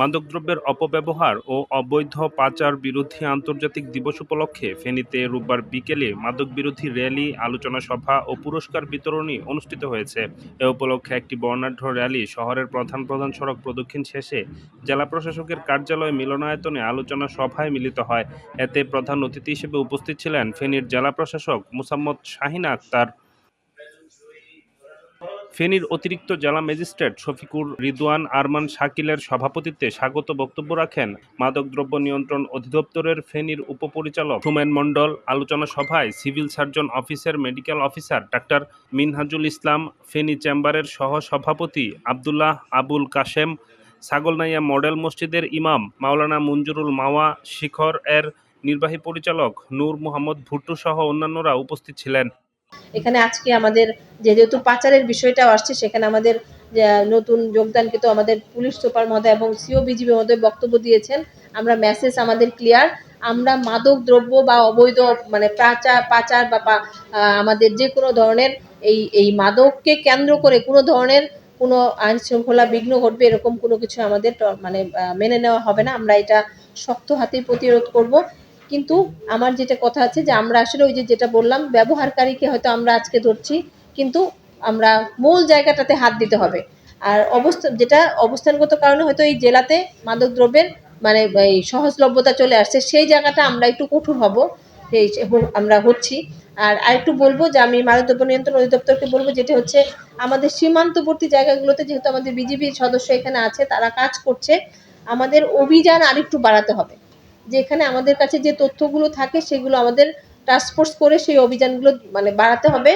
মাদকদ্রব্যের অপব্যবহার ও অবৈধ পাচার বিরোধী আন্তর্জাতিক দিবস উপলক্ষে ফেনীতে রোববার বিকেলে মাদক বিরোধী র্যালি, আলোচনা সভা ও পুরস্কার বিতরণী অনুষ্ঠিত হয়েছে। এ উপলক্ষে একটি বর্ণাঢ্য র্যালি শহরের প্রধান প্রধান সড়ক প্রদক্ষিণ শেষে জেলা প্রশাসকের কার্যালয় মিলনায়তনে আলোচনা সভায় মিলিত হয়। এতে প্রধান অতিথি হিসেবে উপস্থিত ছিলেন ফেনীর জেলা প্রশাসক মুসাম্মদ শাহিনা আক্তার। ফেনীর অতিরিক্ত জেলা ম্যাজিস্ট্রেট শফিকুর রিদওয়ান আরমান শাকিলের সভাপতিত্বে স্বাগত বক্তব্য রাখেন মাদকদ্রব্য নিয়ন্ত্রণ অধিদপ্তরের ফেনীর উপপরিচালক সুমেন মণ্ডল, আলোচনা সভায় সিভিল সার্জন অফিসের medical officer doctor Minhajul Islam, Feni চেম্বারের সহ সভাপতি আবদুল্লাহ আবুল কাশেম, ছাগলনাইয়া মডেল মসজিদের ইমাম মাওলানা মঞ্জুরুল মাওয়া, শিখর এর নির্বাহী পরিচালক নূর মোহাম্মদ ভুট্টু সহ অন্যান্যরা উপস্থিত ছিলেন। এখানে আজকে আমাদের যেহেতু পাচারের বিষয়টাও আসছে, সেখানে আমাদের নতুন নতুন যোগদানকৃত আমাদের পুলিশ সুপার মহোদয় এবং সিও বিজিবি মহোদয় বক্তব্য দিয়েছেন। আমরা মেসেজ আমাদের ক্লিয়ার আমরা মাদক দ্রব্য বা অবৈধ মানে পাচার পাচার বা আমাদের যে কোনো ধরনের এই এই মাদককে কেন্দ্র করে কোনো ধরনের কোনো আইন শৃঙ্খলা বিঘ্ন ঘটবে এরকম কোনো কিছু আমাদের মানে মেনে নেওয়া হবে না। আমরা এটা শক্ত হাতেই প্রতিরোধ করব। কিন্তু আমার যেটা কথা আছে যে আমরা আসলে ওই যে যেটা বললাম, ব্যবহারকারীকে হয়তো আমরা আজকে ধরছি, কিন্তু আমরা মূল জায়গাটাতে হাত দিতে হবে। আর অবস্থা, যেটা অবস্থানগত কারণে হয়তো এই জেলাতে মাদকদ্রব্যের মানে এই সহজলভ্যতা চলে আসছে, সেই জায়গাটা আমরা একটু কঠোর হব, এই আমরা হচ্ছি। আর আরেকটু বলব যে আমি মাদকদ্রব্য নিয়ন্ত্রণ অধিদপ্তরকে বলব, যেটা হচ্ছে আমাদের সীমান্তবর্তী জায়গাগুলোতে যেহেতু আমাদের বিজিবির সদস্য এখানে আছে, তারা কাজ করছে, আমাদের অভিযান আরেকটু বাড়াতে হবে। যেখানে আমাদের কাছে যে তথ্যগুলো থাকে, সেগুলো আমাদের টাস্কফোর্স করে সেই অভিযানগুলো মানে বাড়াতে হবে।